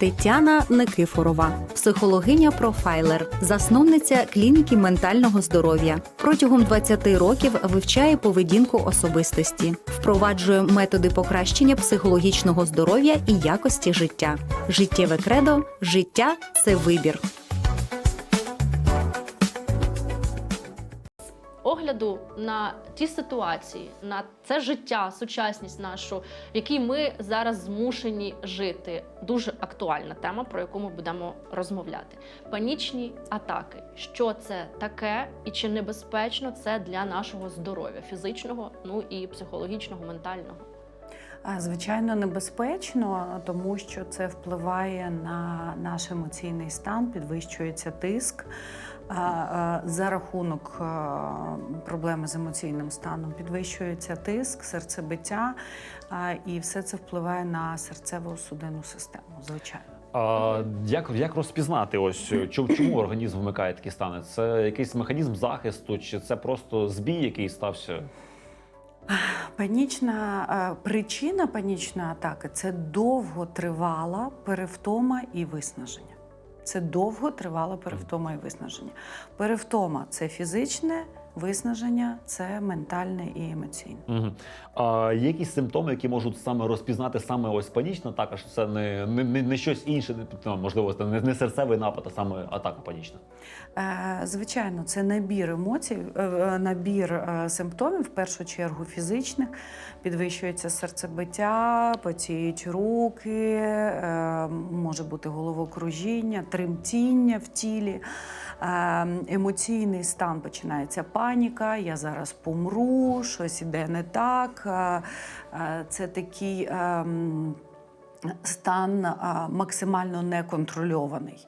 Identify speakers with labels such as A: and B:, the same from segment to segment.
A: Тетяна Никифорова, психологиня-профайлер, засновниця клініки ментального здоров'я. Протягом 20 років вивчає поведінку особистості, впроваджує методи покращення психологічного здоров'я і якості життя. Життєве кредо життя це вибір.
B: Огляду на ті ситуації, на це життя, сучасність нашу, в якій ми зараз змушені жити. Дуже актуальна тема, про яку ми будемо розмовляти. Панічні атаки. Що це таке, і чи небезпечно це для нашого здоров'я фізичного, ну і психологічного, ментального.
C: Звичайно, небезпечно, тому що це впливає на наш емоційний стан, підвищується тиск. За рахунок проблеми з емоційним станом підвищується тиск, серцебиття, і все це впливає на серцево-судинну систему. Звичайно.
D: А як, як розпізнати ось чому організм вмикає такі стани? Це якийсь механізм захисту, чи це просто збій, який стався?
C: Панічна причина панічної атаки це довготривала перевтома і виснаження. Це довготривала перевтома і виснаження. Перевтома це фізичне, виснаження це ментальне і емоційне.
D: Угу. А є якісь симптоми, які можуть саме розпізнати саме ось панічна атака, що це не, не, не, не щось інше, ну, можливо, це не, не серцевий напад, а саме атака панічна.
C: Е, Звичайно, це набір емоцій, е, е, набір е, симптомів, в першу чергу фізичних. Підвищується серцебиття, потіють руки, е, може бути головокружіння, тремтіння в тілі. Е, Емоційний стан починається паніка, я зараз помру, щось іде не так. Е, е, Це такий. ем, стан а, максимально неконтрольований.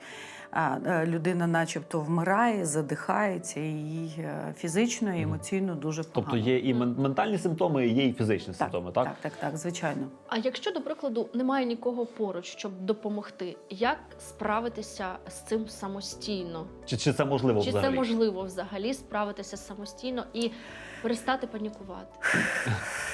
C: А, е, Людина, начебто, вмирає, задихається, і їй е, фізично і емоційно дуже погано.
D: Тобто є і мен- ментальні симптоми, і є і фізичні симптоми, так?
C: так, так, так, звичайно.
B: А якщо, до прикладу, немає нікого поруч, щоб допомогти, як справитися з цим самостійно?
D: Чи, чи це можливо
B: Чи
D: взагалі?
B: це можливо взагалі справитися самостійно і перестати панікувати?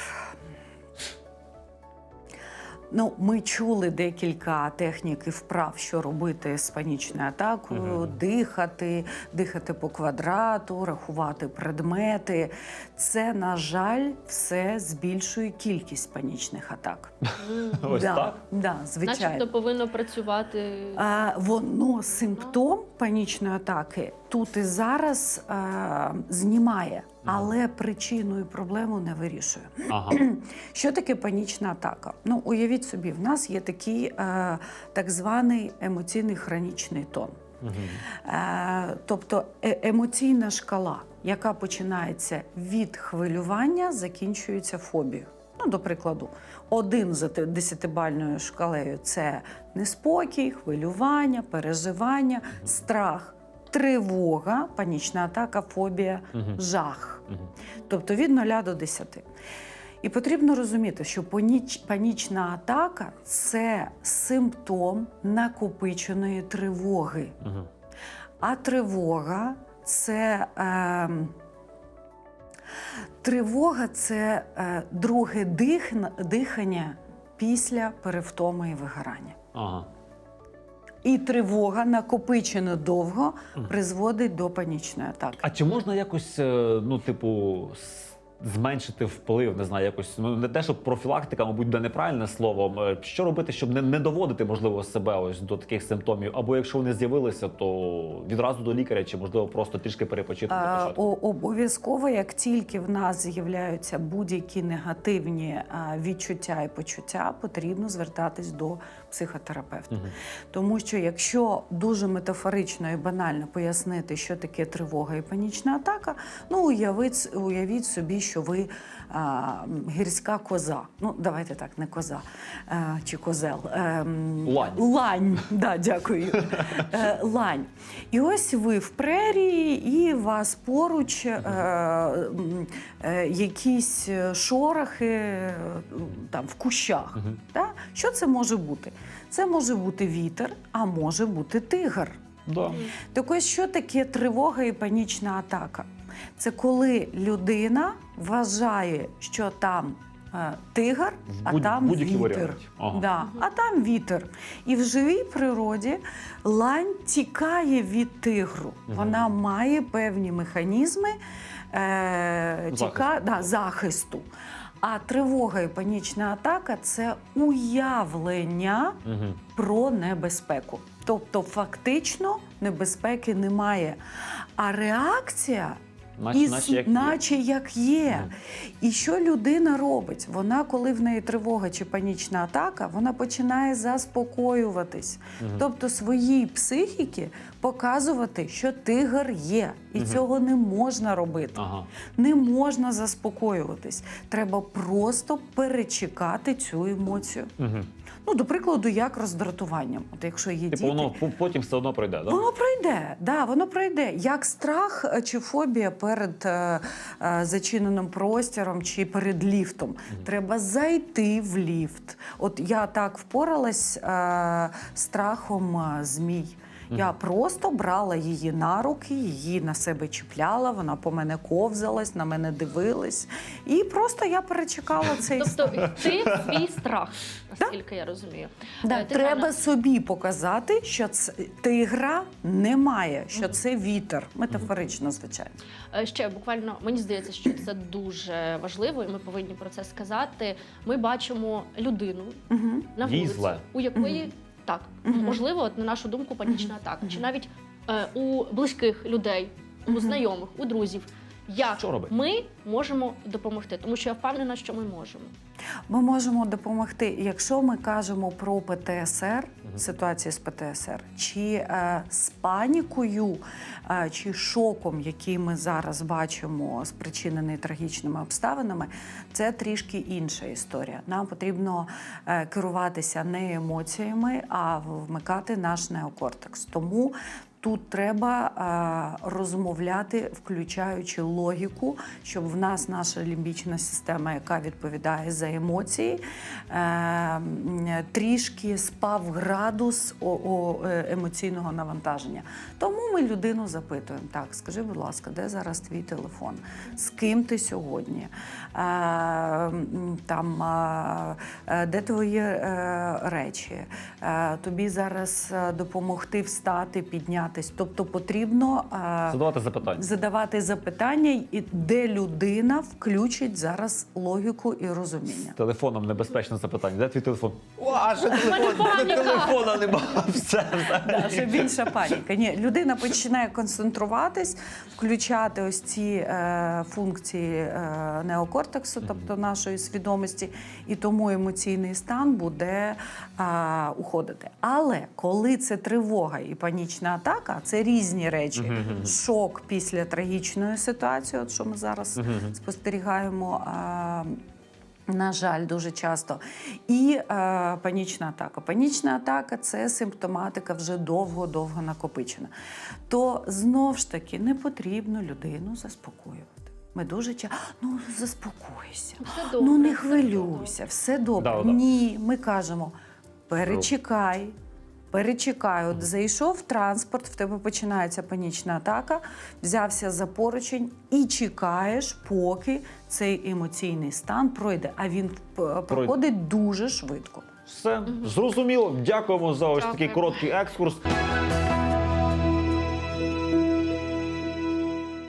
C: Ну, ми чули декілька технік і вправ, що робити з панічною атакою:
D: Мгм.
C: дихати, дихати по квадрату, рахувати предмети. Це, на жаль, все збільшує кількість панічних атак.
D: Ось
C: да,
D: так?
C: Да, звичайно.
B: Начебто повинно працювати.
C: А, воно симптом панічної атаки тут і зараз а, знімає, але причину і проблему не вирішує.
D: Ага.
C: Що таке панічна атака? Ну, уявіть собі, в нас є такий е, так званий емоційний хронічний тон.
D: Мгм.
C: Е, тобто е- емоційна шкала, яка починається від хвилювання, закінчується фобією. Ну, до прикладу, один за десятибальною шкалею це неспокій, хвилювання, переживання, страх, тривога, панічна атака, фобія,
D: Мгм.
C: жах.
D: Мгм.
C: Тобто від 0 до 10. І потрібно розуміти, що паніч- панічна атака це симптом накопиченої тривоги.
D: Мгм.
C: А тривога це. Е, тривога це е, друге дих- дихання після перевтоми і вигорання.
D: Ага.
C: І тривога, накопичена довго, призводить до панічної атаки.
D: А чи можна якось, е, ну, типу, зменшити вплив, не знаю, якось ну не те, щоб профілактика, мабуть, буде неправильне слово. Е, Що робити, щоб не, не доводити, можливо, себе ось до таких симптомів? Або якщо вони з'явилися, то відразу до лікаря, чи можливо просто трішки перепочити на
C: А,
D: початку?
C: о- Обов'язково, як тільки в нас з'являються будь-які негативні а, відчуття і почуття, потрібно звертатись до психотерапевта.
D: Мгм.
C: Тому що якщо дуже метафорично і банально пояснити, що таке тривога і панічна атака, ну уявіть, уявіть собі, що ви а, гірська коза. Ну, давайте так, не коза а, чи козел. Ем,
D: Лань.
C: Лань, да, дякую. Е, Лань. І ось ви в прерії, і у вас поруч е, м, е, якісь шорохи е, там в кущах.
D: Мгм.
C: Та? Що це може бути? Це може бути вітер, а може бути тигр.
D: Да.
C: Так ось що таке тривога і панічна атака? Це коли людина вважає, що там е, тигр, а
D: будь-
C: там
D: будь-який
C: вітер.
D: Ага.
C: Да, а там вітер. І в живій природі лань тікає від тигру. Вона має певні механізми е,
D: Захисту.
C: тіка, да, захисту. А тривога і панічна атака це уявлення
D: Угу.
C: про небезпеку. Тобто, фактично небезпеки немає. А реакція
D: Наче,
C: і
D: наче як є.
C: як є. І що людина робить? Вона, коли в неї тривога чи панічна атака, вона починає заспокоюватись.
D: Мгм.
C: Тобто своїй психіки показувати, що тигр є, і
D: Мгм.
C: цього не можна робити.
D: Ага.
C: Не можна заспокоюватись. Треба просто перечекати цю емоцію.
D: Угу.
C: Ну, до прикладу, як роздратуванням. От якщо є
D: Типу
C: діти,
D: воно потім все одно пройде, так?
C: Воно пройде, да, воно пройде. Як страх е, чи фобія перед е, е, зачиненим простором чи перед ліфтом. Треба зайти в ліфт. От я так впоралась е, страхом е, змій. Я просто брала її на руки, її на себе чіпляла, вона по мене ковзалась, на мене дивилась. І просто я перечекала цей
B: Тобто ти свій страх, наскільки я розумію.
C: Да,
B: Е,
C: треба собі показати, що це тигра немає, що це вітер. Метафорично, звичайно.
B: Е, Ще буквально мені здається, що це дуже важливо, і ми повинні про це сказати. Ми бачимо людину на вулиці, у якої так
C: Мгм.
B: можливо, от, на нашу думку, панічна атака, чи навіть е, у близьких людей, у знайомих, у друзів. Як
D: Що робити?
B: ми можемо допомогти? Тому що я впевнена, що ми можемо.
C: Ми можемо допомогти, якщо ми кажемо про ПТСР, ситуацію з ПТСР, чи е, з панікою, е, чи шоком, який ми зараз бачимо, спричинений трагічними обставинами, це трішки інша історія. Нам потрібно е, керуватися не емоціями, а вмикати наш неокортекс. Тому Тут треба е, розмовляти, включаючи логіку, щоб в нас наша лімбічна система, яка відповідає за емоції, е, трішки спав градус о, о, е, емоційного навантаження. Тому ми людину запитуємо: так, скажи, будь ласка, де зараз твій телефон? З ким ти сьогодні? Е, там, е, де твої е, речі? Е, тобі зараз допомогти встати, піднятись. Тобто потрібно е,
D: Задавати запитання.
C: задавати запитання, і де людина включить зараз логіку і розуміння.
D: Телефоном небезпечне запитання. Де твій телефон? О, а що телефон? Телефона нема. Все, все.
C: Да, ще більша паніка. Ні, людина починає концентруватись, включати ось ці е, функції е, неокортексу, тобто нашої свідомості, і тому емоційний стан буде е, уходити. Але коли це тривога і панічна атака, це різні речі.
D: Мгм, мгм.
C: Шок після трагічної ситуації, от що ми зараз
D: Мгм.
C: спостерігаємо. е, на жаль, дуже часто. І е, панічна атака. Панічна атака це симптоматика вже довго-довго накопичена. То знов ж таки не потрібно людину заспокоювати. Ми дуже часто, ну заспокойся,
B: Все добре,
C: ну не
B: все
C: хвилюйся, все добре.
D: Да, да.
C: Ні, ми кажемо, перечекай. Перечекай, от зайшов транспорт, в тебе починається панічна атака, взявся за поручень і чекаєш, поки цей емоційний стан пройде. А він п- проходить дуже швидко.
D: Все зрозуміло. Дякуємо за ось такий короткий екскурс.